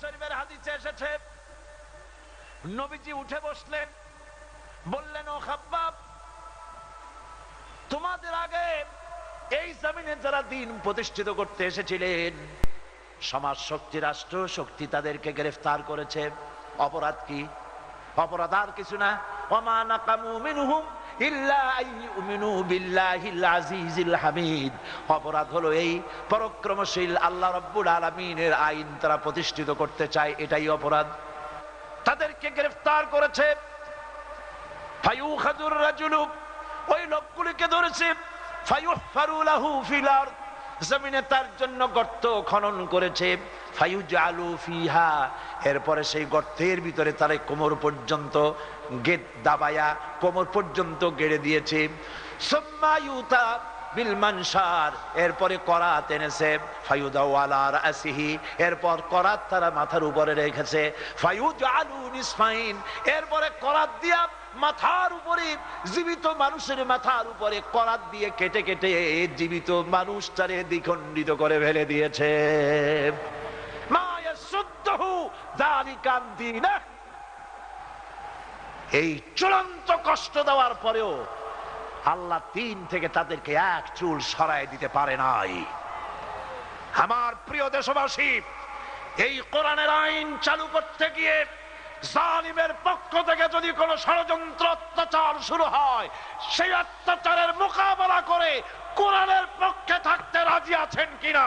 শরীফের হাদিসে এসেছে, নবীজি উঠে বসলেন, বললেন, ও খাব্বাব, তোমাদের আগে এই জমিনে যারা দিন প্রতিষ্ঠিত করতে এসেছিলেন, সমাজ শক্তি, রাষ্ট্র শক্তি তাদেরকে গ্রেফতার করেছে। অপরাধ কি? অপরাধ আর কিছু না। নাকামু মিনহুম হামিদ। আইন তারা প্রতিষ্ঠিত করতে চায়, এটাই অপরাধ। তাদেরকে করেছে। ওই লোকগুলিকে ধরেছে। ফায়ুহফারু লাহু ফিল আরদ। জমিনে তার জন্য গর্ত খনন করেছে। ফায়ুজালু ফিহা। এরপরে সেই গর্তের ভিতরে তারা কোমর পর্যন্ত গেট দাবায়া কোমর পর্যন্ত গেড়ে দিয়েছে। সুম্মা ইউতা বিল মানসার এরপরে করাত এনেছে ফায়ুদাওয়ালার আসিহি এরপর করাত তারা মাথার উপরে রেখেছে নিসফাইন। এরপরে করাত দিয়া মাথার উপরে, জীবিত মানুষের মাথার উপরে করাত দিয়ে কেটে কেটে জীবিত মানুষটারে দ্বিখণ্ডিত করে ফেলে দিয়েছে। এই চূড়ান্ত কষ্ট দেওয়ার পরেও আল্লাহ তিন থেকে তাদেরকে এক চুল সরায় দিতে পারে নাই। আমার প্রিয় দেশবাসী, এই কোরআনের আইন চালু করতে গিয়ে জালিমের পক্ষ থেকে যদি কোনো ষড়যন্ত্র অত্যাচার শুরু হয়, সেই অত্যাচারের মোকাবেলা করে কোরআনের পক্ষে থাকতে রাজি আছেন কিনা?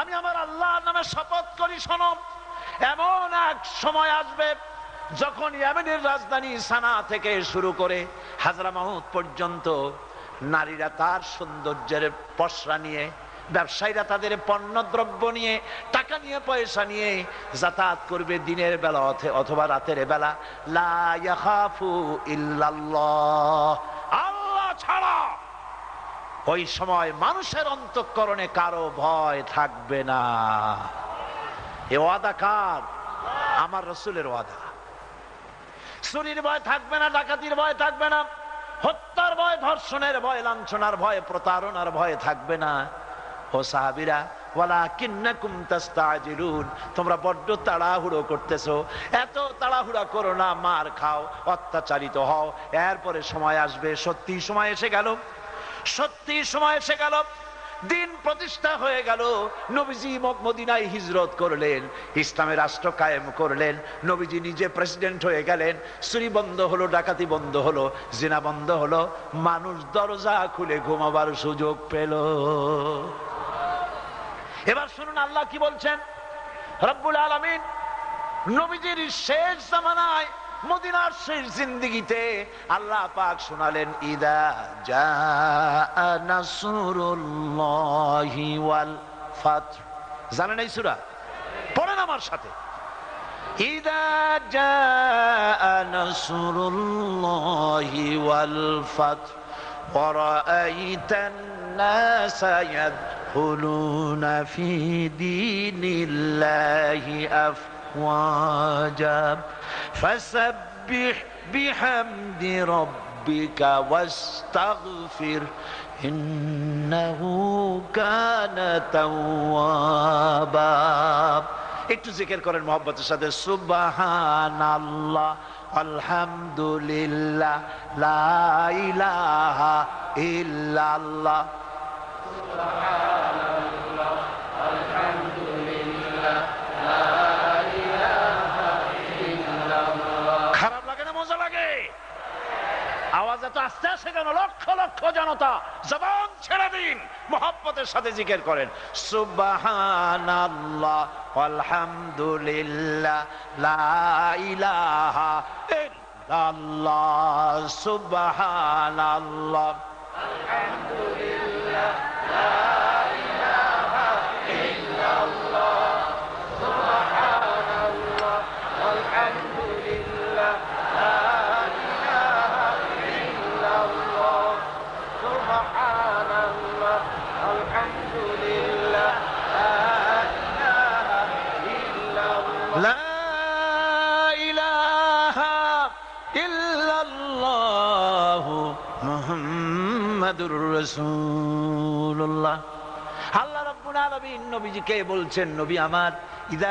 আমি আমার আল্লাহ নামে শপথ করি, শোনো। এমন এক সময় আসবে যখন ইয়ামেনের রাজধানী সানা থেকে শুরু করে হাজরা মাহুদ পর্যন্ত নারীরা তার সৌন্দর্যের পসরা নিয়ে, ব্যবসায়ীরা তাদের পণ্য দ্রব্য নিয়ে, টাকা নিয়ে, পয়সা নিয়ে যাতায়াত করবে দিনের বেলা অথবা রাতের বেলা। লা ইয়াখাফু ইল্লাল্লাহ। ওই সময় মানুষের অন্তঃকরণে কারও ভয় থাকবে না। এ ওয়াদা কার? আমার রসুলের ওয়াদা। চুরির ভয় থাকবে না, ডাকাতির ভয় থাকবে না, হত্যার ভয়, ধর্ষণের ভয়, লাঞ্ছনার ভয়, প্রতারণার ভয় থাকবে না। ও সাহাবিরা তোমরা বড্ড তাড়াহুড়ো করতেছো। এত তাড়াহুড়া করো না, মার খাও, অত্যাচারিত হও। এরপরে সময় আসবে, সত্যি সময় এসে গেল। সত্যি সময় এসে গেল। দিন প্রতিষ্ঠা হয়ে গেল। নবীজি মদিনায় হিজরত করলেন ইসলামের রাষ্ট্র কায়েম করলেন, নবীজি নিজে প্রেসিডেন্ট হয়ে গেলেন, চুরি বন্ধ হলো, ডাকাতি বন্ধ হলো, জিনা বন্ধ হলো, মানুষ দরজা খুলে ঘুমাবার সুযোগ পেল। এবার শুনুন আল্লাহ কি বলছেন? রব্বুল আলমিন নবীজির শেষ জামানায় মদিনার শেষ জিন্দিগিতে আল্লাহ পাক শোনালেন ইদা জা নাসরুল্লাহি ওয়াল ফাতহ জানেন এই সূরা পড়েন আমার সাথে ইদা জা নাসরুল্লাহি ওয়াল ফাতহ ورأيت الناس يدخلون في دين الله أفواجا فسبح بحمد ربك واستغفر إنه كان توابا একটু জিকির করেন মোহাম্মতের সাথে সুবাহান আল্লাহ আলহামদুলিল্লাহ লা ইলাহা ইল্লাল্লাহ খারাপ রাস্তায় সেখানে লক্ষ লক্ষ জনতা জবান ছেড়ে দিন মোহাম্মতের সাথে জিকের করেন। সুবহানাল্লাহ, আলহামদুলিল্লাহ, লা ইলাহা ইল্লাল্লাহ, সুবহানাল্লাহ। لا ইল্লাল্লাহু মুহাম্মাদুর রাসূলুল্লাহ। আল্লাহ রাব্বুল নবীজি কে বলছেন? নবী আমার ইদা